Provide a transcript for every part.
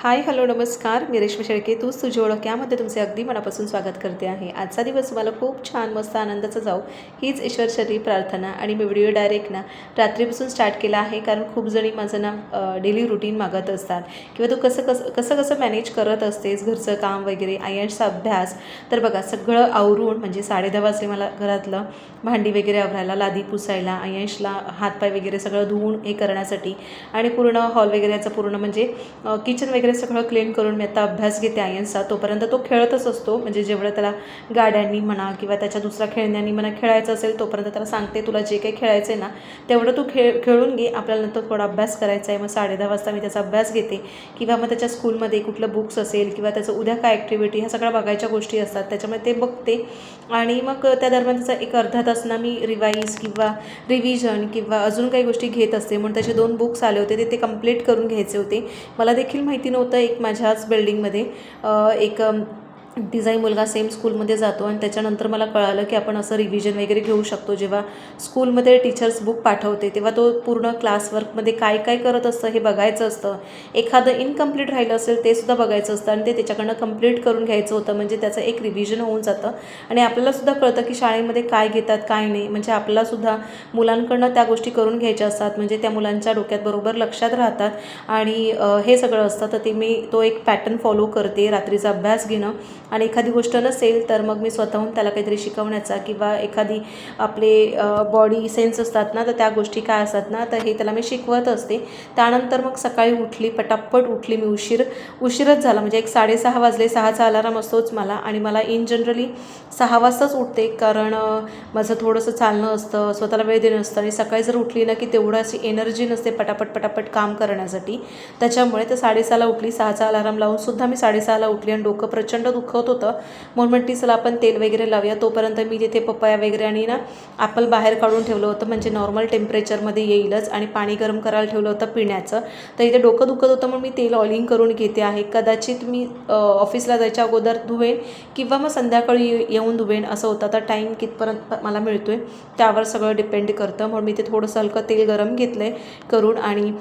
Hi hello नमस्कार. मी रेश्मा शेळके. तूच तुझी ओळख यामध्ये तुमचे अगदी मनापासून स्वागत करते आहे. आजचा दिवस तुम्हाला खूप छान मस्त आनंदाचा जाऊ हीच ईश्वरचरी प्रार्थना आणि मी व्हिडिओ डायरेक्ट ना रात्रीपासून स्टार्ट केला आहे कारण खूप जणी माझं ना डेली रुटीन मागत असतात. किंवा तू कसं कसं कसं कसं मॅनेज करत असतेस घरचं काम वगैरे आयर्सचा अभ्यास तर बघा सगळं आवरून म्हणजे साडेदहा वाजले मला घरातलं भांडी वगैरे आवरायला लादी पुसायला आयंशला हातपाय वगैरे सगळं धुवून हे करण्यासाठी आणि पूर्ण हॉल वगैरेचं पूर्ण म्हणजे किचन वगैरे सगळं क्लीन करून मी आता अभ्यास घेते आयन्सचा. तोपर्यंत तो खेळतच असतो. म्हणजे जेवढं त्याला गाड्यांनी म्हणा किंवा त्याच्या दुसऱ्या खेळण्यांनी म्हणा खेळायचं असेल तोपर्यंत त्याला सांगते तुला जे काही खेळायचं आहे ना तेवढं तू खेळ खेळून घे. आपल्याला नंतर थोडा अभ्यास करायचा आहे. मग साडे दहा वाजता मी त्याचा अभ्यास घेते. किंवा मग त्याच्या स्कूलमध्ये कुठलं बुक्स असेल किंवा त्याचं उद्या काय ॲक्टिव्हिटी ह्या सगळ्या बघायच्या गोष्टी असतात. त्याच्यामुळे ते बघते. आणि मग त्या दरम्यान त्याचा एक अर्धा तास ना मी रिवाईज किंवा रिव्हिजन किंवा अजून काही गोष्टी घेत असते. म्हणून त्याचे दोन बुक्स आले होते. ते ते कंप्लीट करून घ्यायचे होते. मला देखील माहिती नव्हतं एक माझ्याच बिल्डिंगमध्ये अ, एक तिचाही मुलगा सेम स्कूलमध्ये जातो आणि त्याच्यानंतर मला कळालं की आपण असं रिव्हिजन वगैरे घेऊ शकतो. जेव्हा स्कूलमध्ये टीचर्स बुक पाठवते तेव्हा तो पूर्ण क्लासवर्कमध्ये काय काय करत असतं हे बघायचं असतं. एखादं इनकम्प्लीट राहिलं असेल ते सुद्धा बघायचं असतं आणि ते त्याच्याकडनं कंप्लीट करून घ्यायचं होतं. म्हणजे त्याचं एक रिव्हिजन होऊन जातं. आणि आपल्यालासुद्धा कळतं की शाळेमध्ये काय घेतात काय नाही. म्हणजे आपल्यालासुद्धा मुलांकडनं त्या गोष्टी करून घ्यायच्या असतात. म्हणजे त्या मुलांच्या डोक्यात बरोबर लक्षात राहतात. आणि हे सगळं असतं. तर ते मी तो एक पॅटर्न फॉलो करते. रात्रीचा अभ्यास घेणं. आणि एखादी गोष्ट नसेल तर मग मी स्वतःहून त्याला काहीतरी शिकवण्याचा किंवा एखादी आपले बॉडी सेन्स असतात ना तर त्या गोष्टी काय असतात ना तर हे त्याला मी शिकवत असते. त्यानंतर मग सकाळी उठली पटापट उठली मी उशीर उशीरच झाला. म्हणजे एक साडेसहा वाजले सहाचा अलाराम असतोच मला आणि मला इन जनरली सहा वाजताच उठते कारण माझं थोडंसं चालणं असतं स्वतःला वेळ देणं असतं आणि सकाळी जर उठली ना की तेवढं अशी एनर्जी नसते पटापट पटापट काम करण्यासाठी. त्याच्यामुळे तर साडेसहाला उठली सहाचा अलाराम लावून सुद्धा मी साडेसहाला उठली आणि डोकं प्रचंड दुखत होतं म्हणून म्हणते चला आपण तेल वगैरे लावूया. तोपर्यंत मी तिथे पपया वगैरे आणि ना ॲपल बाहेर काढून ठेवलं होतं. म्हणजे नॉर्मल टेम्परेचरमध्ये येईलच आणि पाणी गरम करायला ठेवलं होतं पिण्याचं. तर इथे डोकं दुखत होतं म्हणून मी तेल ऑलिंग करून घेते आहे. कदाचित मी ऑफिसला जायच्या अगोदर धुवेन किंवा मग संध्याकाळी ये- येऊन धुवेन असं होतं. आता टाईम कितपर्यंत मला मिळतो आहे त्यावर सगळं डिपेंड करतं. म्हणून मी ते थोडंसं हलकं तेल गरम घेतलं आहे करून आणि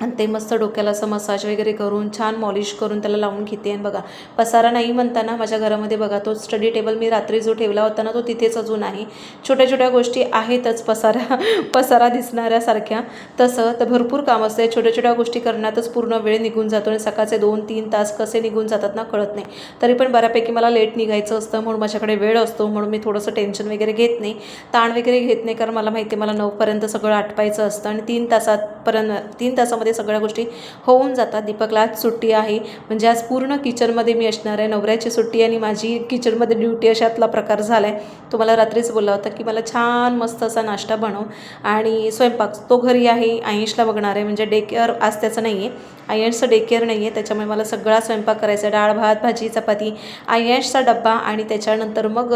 आणि ते मस्त डोक्याला असं मसाज वगैरे करून छान मॉलिश करून त्याला लावून घेते. आणि बघा पसारा नाही म्हणताना माझ्या घरामध्ये बघा तो स्टडी टेबल मी रात्री जो ठेवला होता ना तो तिथेच अजून आहे. छोट्या छोट्या गोष्टी आहेतच पसारा पसारा दिसणाऱ्यासारख्या. तसं तर भरपूर काम असते. छोट्या छोट्या गोष्टी करण्यातच पूर्ण वेळ निघून जातो आणि सकाळचे दोन तीन तास कसे निघून जातात ना कळत नाही. तरी पण बऱ्यापैकी मला लेट निघायचं असतं म्हणून माझ्याकडे वेळ असतो म्हणून मी थोडंसं टेन्शन वगैरे घेत नाही. ताण वगैरे घेत नाही कारण मला माहिती आहे मला नऊपर्यंत सगळं आटपायचं असतं आणि तीन तासापर्यंत तीन तासामध्ये सगळ्या गोष्टी होऊन जातात. दीपकला आज सुट्टी आहे. म्हणजे आज पूर्ण किचनमध्ये मी असणार आहे. नवऱ्याची सुट्टी आणि माझी किचनमध्ये ड्युटी अशातला प्रकार झाला आहे तो मला रात्रीच बोलला होता की मला छान मस्त असा नाश्ता बनव. आणि स्वयंपाक तो घरी आहे. आयुषला बघणार आहे. म्हणजे डे केअर आज त्याचं नाही आहे आयन्सचं डे केअर नाही आहे त्याच्यामुळे मला सगळा स्वयंपाक करायचा आहे. डाळ भात भाजी चपाती. आयन्सचा डब्बा आणि त्याच्यानंतर मग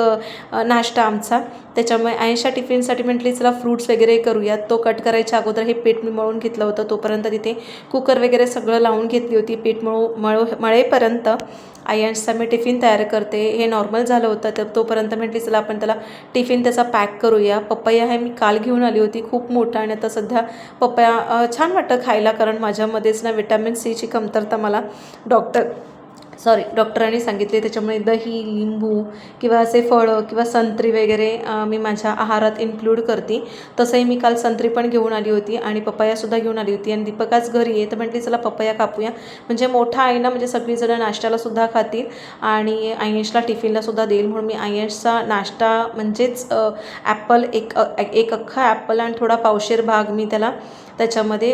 नाश्ता आमचा. त्याच्यामुळे आयन्सच्या टिफिनसाठी म्हटली चला फ्रूट्स वगैरे करूयात. तो कट करायच्या अगोदर हे पीठ मी मळून घेतलं होतं. तोपर्यंत तिथे कुकर वगैरे सगळं लावून घेतली होती. पीठ मळू मळू मळेपर्यंत आई आयन्सचा मी टिफिन तयार करते. हे नॉर्मल झालं होतं. तर तोपर्यंत म्हटली चला आपण त्याला टिफिन त्याचा पॅक करूया. पपया हे मी काल घेऊन आली होती. खूप मोठा आणि आता सध्या पपया छान वाटतं खायला कारण माझ्यामध्येच ना विटॅमिन सीची कमतरता मला डॉक्टर सॉरी डॉक्टरांनी सांगितले त्याच्यामुळे दही लिंबू किंवा असे फळं किंवा संत्री वगैरे मी माझ्या आहारात इन्क्लूड करते. तसंही मी काल संत्री पण घेऊन आली होती आणि पपयासुद्धा घेऊन आली होती. आणि दीपकाच घरी आहे तर म्हटली चला पपया कापूया. म्हणजे मोठा आहे ना म्हणजे सगळीजणं नाश्त्यालासुद्धा खातील आणि आयन्सला टिफिनलासुद्धा देईल. म्हणून मी आयन्सचा नाश्ता म्हणजेच ॲपल एक एक अख्खा ॲपल आणि थोडा पावशेर भाग मी त्याला त्याच्यामध्ये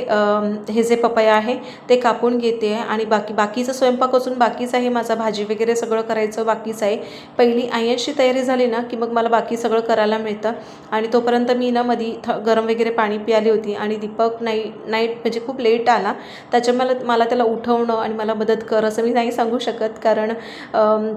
हे जे पपया आहे ते कापून घेते आहे आणि बाकी बाकीचा स्वयंपाक असून बाकीच आहे माझा भाजी वगैरे सगळं करायचं बाकीच आहे. पहिली आयन्सची तयारी झाली ना की मग मला बाकी सगळं करायला मिळतं. आणि तोपर्यंत मी ना मधी थ गरम वगैरे पाणी प्याली होती आणि दीपक नाई नाईट म्हणजे खूप लेट आला. त्याच्या मला मला त्याला उठवणं आणि मला मदत कर असं मी नाही सांगू शकत. कारण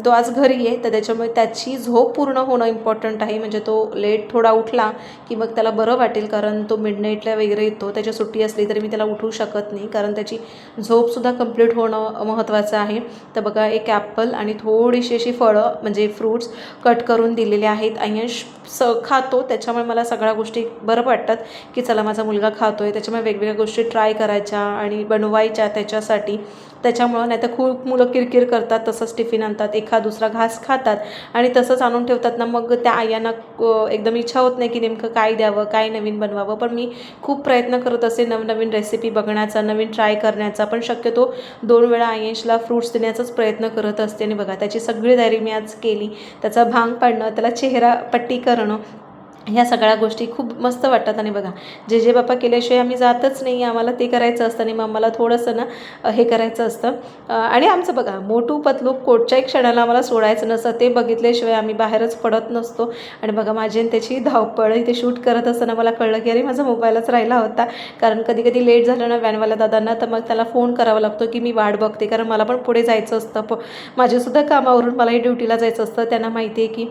तो आज घरी आहे तर त्याच्यामुळे त्याची झोप पूर्ण होणं इम्पॉर्टंट आहे. म्हणजे तो लेट थोडा उठला की मग त्याला बरं वाटेल. कारण तो मिडनाईटला वगैरे येतो. त्याच्या सुट्टी असली तरी मी त्याला उठवू शकत नाही. कारण त्याची झोपसुद्धा कंप्लीट होणं महत्त्वाचं आहे. तर बघा एक ॲपल आणि थोडीशी अशी फळं म्हणजे फ्रूट्स कट करून दिलेले आहेत. आयश स खातो. त्याच्यामुळे मला सगळ्या गोष्टी बरं वाटतात की चला माझा मुलगा खातो आहे त्याच्यामुळे वेगवेगळ्या गोष्टी ट्राय करायच्या आणि बनवायच्या त्याच्यासाठी. त्याच्यामुळं नाही तर खूप मुलं किरकिर करतात. तसंच टिफिन आणतात. एखाद दुसरा घास खातात. आणि तसंच आणून ठेवतात ना मग त्या आयांना एकदम इच्छा होत नाही की नेमकं काय द्यावं काय नवीन बनवावं. पण मी खूप प्रयत्न करत असे नवनवीन रेसिपी बघण्याचा नवीन ट्राय करण्याचा पण शक्यतो दोन वेळा आयेशला फ्रूट्स देण्याचाच प्रयत्न करत असते. आणि बघा त्याची सगळी तयारी मी आज केली. त्याचा भांग पाडणं त्याला चेहरा पट्टी करणं ह्या सगळ्या गोष्टी खूप मस्त वाटतात. आणि बघा जे जे बाप्पा केल्याशिवाय आम्ही जातच नाही आम्हाला ते करायचं असतं आणि मग आम्हाला थोडंसं ना हे करायचं असतं. आणि आमचं बघा मोठू पतलू कोटच्याही क्षणाला आम्हाला सोडायचं नसतं. ते बघितल्याशिवाय आम्ही बाहेरच पडत नसतो. आणि बघा माझी आणि त्याची धावपळ इथे शूट करत असताना मला कळलं की अरे माझा मोबाईलच राहिला होता. कारण कधी कधी लेट झालं ना व्हॅनवाल्या दादांना तर मग त्याला फोन करावा लागतो की मी वाट बघते. कारण मला पण पुढे जायचं असतं. प माझेसुद्धा कामावरून मलाही ड्युटीला जायचं असतं. त्यांना माहिती आहे की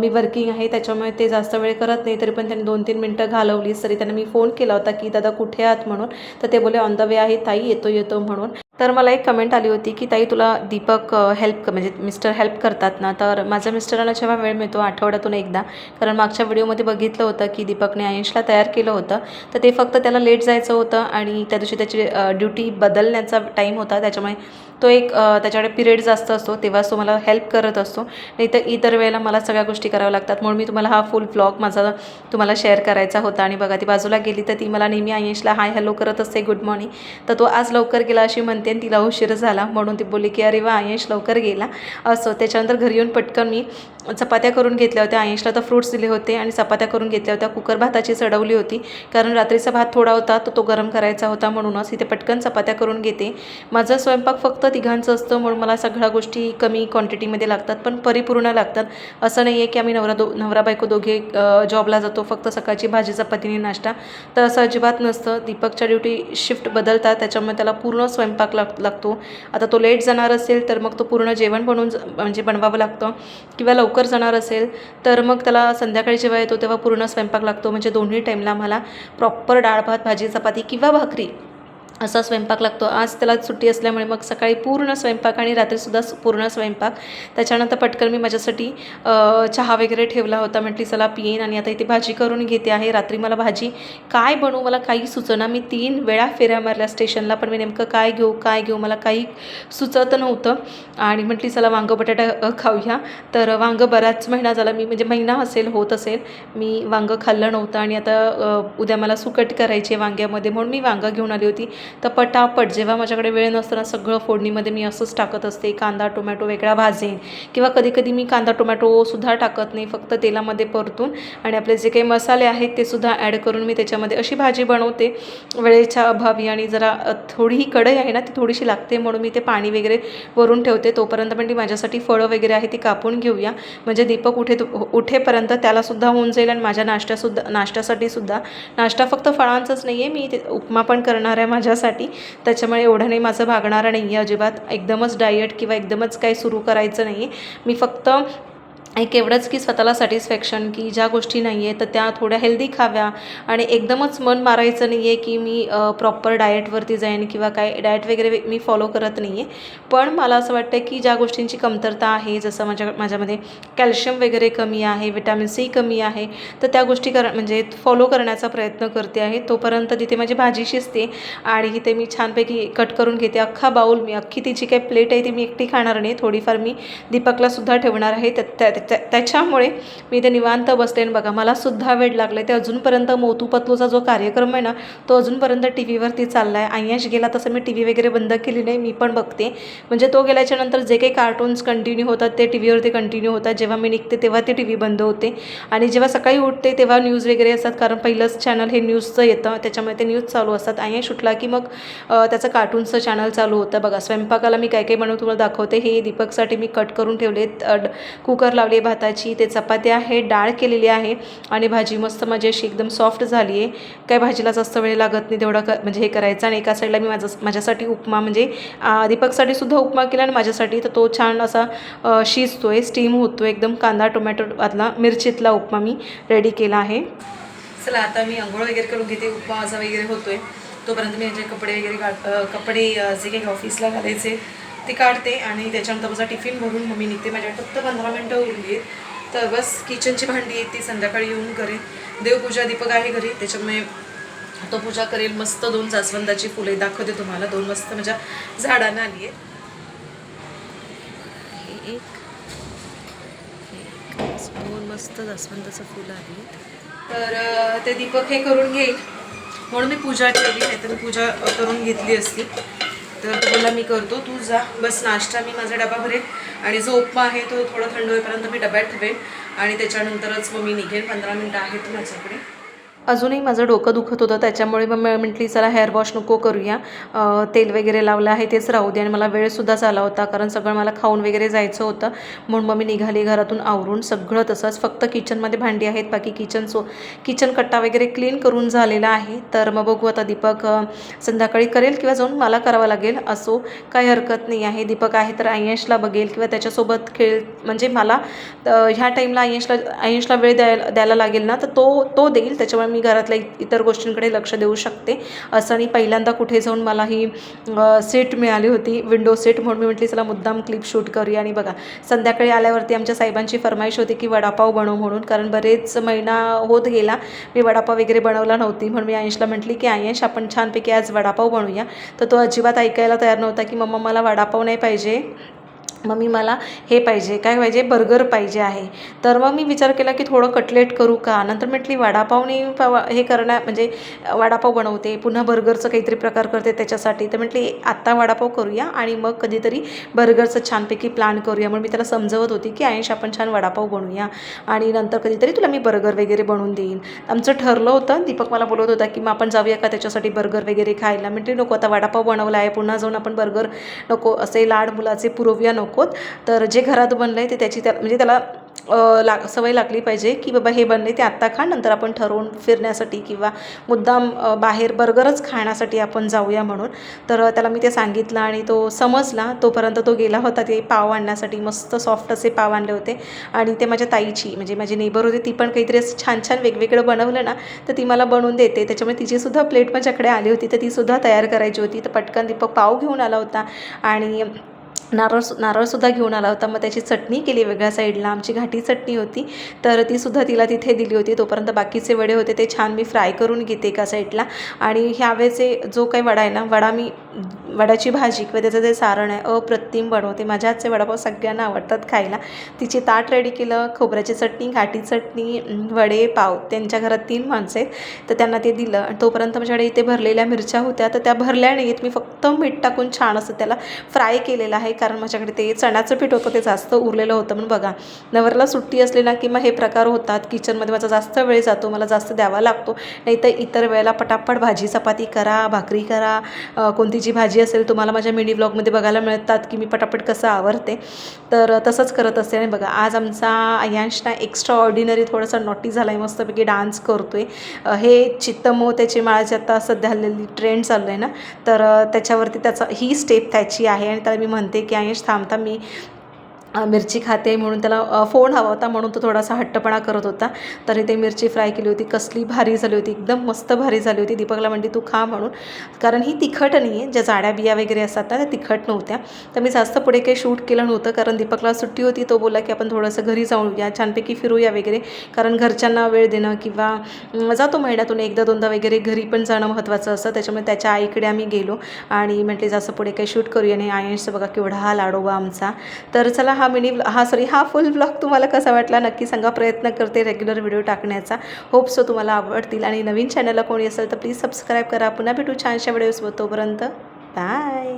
मी वर्किंग आहे त्याच्यामुळे ते जास्त वेळ करत नाही तरी पण त्यांनी दोन तीन मिनटं घालवलीच तरी त्यांना मी फोन केला होता की दादा कुठे आहात? म्हणून. तर ते बोले ऑन द वे आहे ताई येतो येतो म्हणून. तर मला एक कमेंट आली होती की ताई तुला दीपक हेल्प म्हणजे मिस्टर हेल्प करतात ना तर माझ्या मिस्टरांना जेव्हा वेळ मिळतो आठवड्यातून एकदा. कारण मागच्या व्हिडिओमध्ये बघितलं होतं की दीपकने आयुषला तयार केलं होतं. तर ते फक्त त्याला लेट जायचं होतं आणि त्या दिवशी त्याची ड्युटी बदलण्याचा टाईम होता. त्याच्यामुळे तो एक त्याच्याकडे पिरियड जास्त असतो तेव्हाच तो मला हेल्प करत असतो. नाही तर इतर वेळेला मला सगळ्या गोष्टी कराव्या लागतात. म्हणून मी तुम्हाला हा फुल ब्लॉग माझा तुम्हाला शेअर करायचा होता आणि बघा ती बाजूला गेली तर ती मला नेहमी आयशला हाय हॅलो करत असते गुड मॉर्निंग तर तो आज लवकर गेला अशी म्हणते आणि तिला उशीर झाला. म्हणून ती बोलली की अरे वा आयश लवकर गेला. असं त्याच्यानंतर घरी येऊन पटकन मी चपात्या करून घेतल्या होत्या. आयशला तर फ्रूट्स दिले होते आणि चपात्या करून घेतल्या होत्या. कुकर भाताची चढवली होती. कारण रात्रीचा भात थोडा होता तो तो गरम करायचा होता म्हणूनच. इथे पटकन चपात्या करून घेते. माझा स्वयंपाक फक्त तिघांचं असतं म्हणून मला सगळ्या गोष्टी कमी क्वांटिटीमध्ये लागतात पण परिपूर्ण लागतात. असं नाही आहे की आम्ही नवरा दो नवरा बायको दोघे जॉबला जातो फक्त सकाळची भाजी चपातीने नाश्ता. तर असं अजिबात नसतं. दीपकच्या ड्युटी शिफ्ट बदलतात त्याच्यामुळे त्याला पूर्ण स्वयंपाक लाग लागतो. आता तो लेट जाणार असेल तर मग तो पूर्ण जेवण बनवून ज- म्हणजे बनवावं लागतं. किंवा लवकर जाणार असेल तर मग त्याला संध्याकाळी जेव्हा येतो तेव्हा पूर्ण स्वयंपाक लागतो. म्हणजे दोन्ही टाईमला मला प्रॉपर डाळ भात भाजी चपाती किंवा भाकरी असा स्वयंपाक लागतो. आज त्याला सुट्टी असल्यामुळे मग सकाळी पूर्ण स्वयंपाक आणि रात्रीसुद्धा पूर्ण स्वयंपाक. त्याच्यानंतर पटकन मी माझ्यासाठी चहा वगैरे ठेवला होता. म्हटली चला पिईन आणि आता इथे भाजी करून घेते आहे. रात्री मला भाजी काय बनवू? मला काही सुचना. मी तीन वेळा फेऱ्या मारल्या स्टेशनला पण मी नेमकं काय घेऊ काय घेऊ? मला काही सुचत नव्हतं. आणि म्हटली चला वांगं बटाटा खाऊया. तर वांगं बराच महिना झाला. मी म्हणजे महिना असेल होत असेल मी वांगं खाल्लं नव्हतं. आणि आता उद्या मला सुकट करायचे वांग्यामध्ये म्हणून मी वांगं घेऊन आली होती. तर पटापट जेव्हा माझ्याकडे वेळ नसताना सगळं फोडणीमध्ये मी असंच टाकत असते कांदा टोमॅटो वेगळा भाजेन. किंवा कधी कधी मी कांदा टोमॅटोसुद्धा टाकत नाही फक्त तेलामध्ये परतून आणि आपले जे काही मसाले आहेत ते सुद्धा ॲड करून मी त्याच्यामध्ये अशी भाजी बनवते. वेळेच्या अभावी आणि जरा थोडी ही कढई आहे ना ती थोडीशी लागते म्हणून मी ते पाणी वगैरे वरून ठेवते. तोपर्यंत पण ती माझ्यासाठी फळं वगैरे आहे ती कापून घेऊया. म्हणजे दीपक उठे उठेपर्यंत त्यालासुद्धा होऊन जाईल आणि माझ्या नाश्त्यासुद्धा नाश्त्यासाठी सुद्धा. नाश्ता फक्त फळांचाच नाही आहे मी ते उपमा पण करणार आहे माझ्यासाठी त्याच्यामुळे एवढं नाही माझं भागणार नाही आहे अजिबात. एकदमच डायट किंवा एकदमच काही सुरू करायचं नाही आहे मी फक्त एक एवढंच की स्वतःला सॅटिस्फॅक्शन की ज्या गोष्टी नाही आहे तर त्या थोड्या हेल्दी खाव्या. आणि एकदमच मन मारायचं नाही आहे की मी प्रॉपर डाएटवरती जाईन किंवा काय डाएट वगैरे मी फॉलो करत नाही आहे पण मला असं वाटतं की ज्या गोष्टींची कमतरता आहे जसं माझ्या माझ्यामध्ये कॅल्शियम वगैरे कमी आहे विटॅमिन सी कमी आहे तर त्या गोष्टी कर म्हणजे फॉलो करण्याचा प्रयत्न करते आहे. तोपर्यंत तिथे माझी भाजी शिजते आणि इथे मी छानपैकी कट करून घेते. अख्खा बाऊल मी अख्खी तिची काही प्लेट आहे ती मी एकटी खाणार नाही. थोडीफार मी दीपकलासुद्धा ठेवणार आहे. त्या- त्या- त्याच्यामुळे मी ते निवांत बसते आणि बघा मला सुद्धा वेळ लागले ते अजूनपर्यंत मोतू पतलूचा जो कार्यक्रम आहे ना तो अजूनपर्यंत टी व्हीवरती चालला आहे आय्याश गेला तसं मी टी व्ही वगैरे बंद केली नाही मी पण बघते. म्हणजे तो गेल्याच्यानंतर जे काही कार्टून्स कंटिन्यू होतात ते टी व्हीवरती कंटिन्यू होतात. जेव्हा मी निघते तेव्हा ते टी व्ही बंद होते. आणि जेव्हा सकाळी उठते तेव्हा न्यूज वगैरे असतात. कारण पहिलंच चॅनल हे न्यूजचं येतं. त्याच्यामुळे ते न्यूज चालू असतात. आय्याश उठला की मग त्याचं कार्टूनचं चॅनल चालू होतं. बघा स्वयंपाकाला मी काय काय बनवून तुम्हाला दाखवते. हे दीपकसाठी मी कट करून ठेवले कुकर लावले भाताची ते चपात्या आहे डाळ केलेली आहे आणि भाजी मस्त माझी अशी एकदम सॉफ्ट झाली आहे. काय भाजीला जास्त वेळ लागत नाही तेवढं क म्हणजे हे करायचं आणि एका साईडला मी माझं माझ्यासाठी उपमा म्हणजे दीपकसाठी सुद्धा उपमा केला आणि माझ्यासाठी तर तो छान असा शिजतो आहे स्टीम होतो एकदम कांदा टोमॅटोमधला मिरचीतला उपमा मी रेडी केला आहे. चला आता मी आंघोळ वगैरे करून घेते उपमा माझा वगैरे होतो आहे तोपर्यंत मी याचे कपडे वगैरे काढ कपडे जे काही ऑफिसला घालायचे ते काढते आणि त्याच्यानंतर माझा टिफिन भरून मम्मी निघते. माझ्या फक्त पंधरा मिनटं उरली आहेत. तर बस किचनची भांडी आहेत ती संध्याकाळी येऊन करेन. देवपूजा दीपक आहे घरी त्याच्यामुळे तो पूजा करेल. मस्त दोन जास्वंदाची फुले दाखवते तुम्हाला. दोन मस्त माझ्या झाडांना आली आहेत. एक दोन मस्त जास्वंदाचं फुलं आली तर ते दीपक हे करून घेईल. म्हणून मी पूजा केली नाही तर मी पूजा करून घेतली असती. तर तो मी करतो. तू जा. बस नाश्ता. मी माझा डबा भरेल आणि जो उपमा आहे तो थोडा थंड होईपर्यंत मी डब्यात ठेवेन. आणि त्याच्यानंतरच मग मी निघेन. पंधरा मिनटं आहेत माझ्याकडे. अजूनही माझं डोकं दुखत होतं त्याच्यामुळे मग मी म्हटली चला हेअर वॉश नको करूया. तेल वगैरे लावलं आहे तेच राहू दे. आणि मला वेळसुद्धा झाला होता कारण सगळं मला खाऊन वगैरे जायचं होतं. म्हणून मग मी निघाली घरातून आवरून. सगळं तसंच फक्त किचनमध्ये भांडी आहेत बाकी किचन सो किचन कट्टा वगैरे क्लीन करून झालेला आहे. तर मग बघू आता दीपक संध्याकाळी करेल किंवा जाऊन मला करावं लागेल असो काही हरकत नाही आहे. दीपक आहे तर आयशला बघेल किंवा त्याच्यासोबत खेळ म्हणजे मला ह्या टाईमला आयशला आयशला वेळ द्यायला द्यायला लागेल ना तर तो तो देईल. त्याच्यामुळे मी घरातल्या इतर गोष्टींकडे लक्ष देऊ शकते. असं आणि पहिल्यांदा कुठे जाऊन मला ही सीट मिळाली होती. विंडो सीट म्हणून मी म्हटली चला मुद्दाम क्लिप शूट करूया. आणि बघा संध्याकाळी आल्यावरती आमच्या साहेबांची फरमाईश होती की वडापाव बनव म्हणून. कारण बरेच महिना होत गेला मी वडापाव वगैरे बनवला नव्हती. म्हणून मी आयशला म्हटली की आयश आपण छानपैकी आज वडापाव बनवूया. तर तो अजिबात ऐकायला तयार नव्हता की मम्मा मला वडापाव नाही पाहिजे. मम्मी मला हे पाहिजे काय पाहिजे? बर्गर पाहिजे आहे. तर मग मी विचार केला की थोडं कटलेट करू का? नंतर म्हटली वडापावने पवा हे करण्या म्हणजे वडापाव बनवते पुन्हा बर्गरचं काहीतरी प्रकार करते त्याच्यासाठी. तर म्हटली आत्ता वडापाव करूया आणि मग कधीतरी बर्गरचं छानपैकी प्लॅन करूया. म्हणून मी त्याला समजवत होती की आयुष आपण छान वडापाव बनवूया आणि नंतर कधीतरी तुला मी बर्गर वगैरे बनवून देईन. आमचं ठरलं होतं. दीपक मला बोलत होता की मग आपण जाऊया का त्याच्यासाठी बर्गर वगैरे खायला? म्हटली नको आता वडापाव बनवला आहे. पुन्हा जाऊन आपण बर्गर नको असे लाड मुलाचे पुरवूया नकोत. तर जे घरात बनलं आहे ते त्याची त्या म्हणजे त्याला ला सवय लागली पाहिजे की बाबा हे बनले ते आत्ता खा नंतर आपण ठरवून फिरण्यासाठी किंवा मुद्दाम बाहेर बर्गरच खाण्यासाठी आपण जाऊया म्हणून. तर त्याला मी ते सांगितलं आणि तो समजला. तोपर्यंत तो गेला होता ते पाव आणण्यासाठी. मस्त सॉफ्ट असे पाव आणले होते. आणि ते माझ्या ताईची म्हणजे माझी नेबर होती ती पण काहीतरी असं छान छान वेगवेगळं बनवलं ना तर ती मला बनवून देते. त्याच्यामुळे तिचीसुद्धा प्लेट माझ्याकडे आली होती. तर तीसुद्धा तयार करायची होती. तर पटकन दीपक पाव घेऊन आला होता. आणि नारळ नारळसुद्धा घेऊन आला होता. मग त्याची चटणी केली वेगळ्या साईडला. आमची घाटी चटणी होती. तर तीसुद्धा तिला तिथे दिली होती. तोपर्यंत बाकीचे वडे होते. ते छान मी फ्राय करून घेते एका साईडला. आणि ह्यावेळेचे जो काही वडा आहे ना वडा मी वड्याची भाजी किंवा त्याचं जे सारण आहे अप्रतिम बनवते माझ्या हातचे वडापाव सगळ्यांना आवडतात खायला. तिची ताट रेडी केलं. खोबऱ्याची चटणी घाटी चटणी वडे पाव. त्यांच्या घरात तीन माणसं आहेत. तर त्यांना ते दिलं. आणि तोपर्यंत माझ्याकडे इथे भरलेल्या मिरच्या होत्या. तर त्या भरल्या नाहीत मी फक्त मीठ टाकून छान असं त्याला फ्राय केलेलं आहे. कारण माझ्याकडे ते चण्याचं पीठ होतं ते जास्त उरलेलं होतं. म्हणून बघा नवरला सुट्टी असली ना की मग हे प्रकार होतात. किचनमध्ये माझा जास्त वेळ जातो मला जास्त द्यावा लागतो. नाही तर इतर वेळेला पटापट भाजी चपाती करा भाकरी करा. कोणती जी भाजी असेल तुम्हाला माझ्या मिनी ब्लॉगमध्ये बघायला मिळतात की मी पटापट कसं आवरते. तर तसंच करत असते. आणि बघा आज आमचा अयांश ना एक्स्ट्रा ऑर्डिनरी थोडासा नॉटी झाला आहे मस्तपैकी डान्स करतो आहे हे चित्तमो त्याची माळाची आता सध्या हल्लेली ट्रेंड चाललं आहे ना तर त्याच्यावरती त्याचा ही स्टेप त्याची आहे. आणि त्याला मी म्हणते की आयुष थांबता मी मिरची खाते म्हणून त्याला फोन हवा होता म्हणून तो थोडासा हट्टपणा करत होता. तरी ते मिरची फ्राय केली होती. कसली भारी झाली होती. एकदम मस्त भारी झाली होती. दीपकला म्हणते तू खा म्हणून. कारण ही तिखट नाही आहे ज्या जाड्या बिया वगैरे असतात ना त्या तिखट नव्हत्या. तर मी जास्त पुढे काही शूट केलं नव्हतं. कारण दीपकला सुट्टी होती. तो बोला की आपण थोडंसं घरी जाऊन या छानपैकी फिरूया वगैरे. कारण घरच्यांना वेळ देणं किंवा जातो महिन्यातून एकदा दोनदा वगैरे घरी पण जाणं महत्त्वाचं असतं. त्याच्यामुळे त्याच्या आईकडे आम्ही गेलो आणि म्हटले जास्त पुढे काही शूट करूया आणि आयन्सचं बघा केवढा हा लाडोबा आमचा. तर चला हा हा मिनी हा सॉरी हा फुल ब्लॉग तुम्हाला कसा वाटला नक्की सांगा. प्रयत्न करते रेग्युलर व्हिडिओ टाकण्याचा. होप सो तुम्हाला आवडतील. आणि नवीन चॅनलला कोणी असेल तर प्लीज सबस्क्राईब करा. पुन्हा भेटू छानशा व्हिडिओसोबत तोपर्यंत. बाय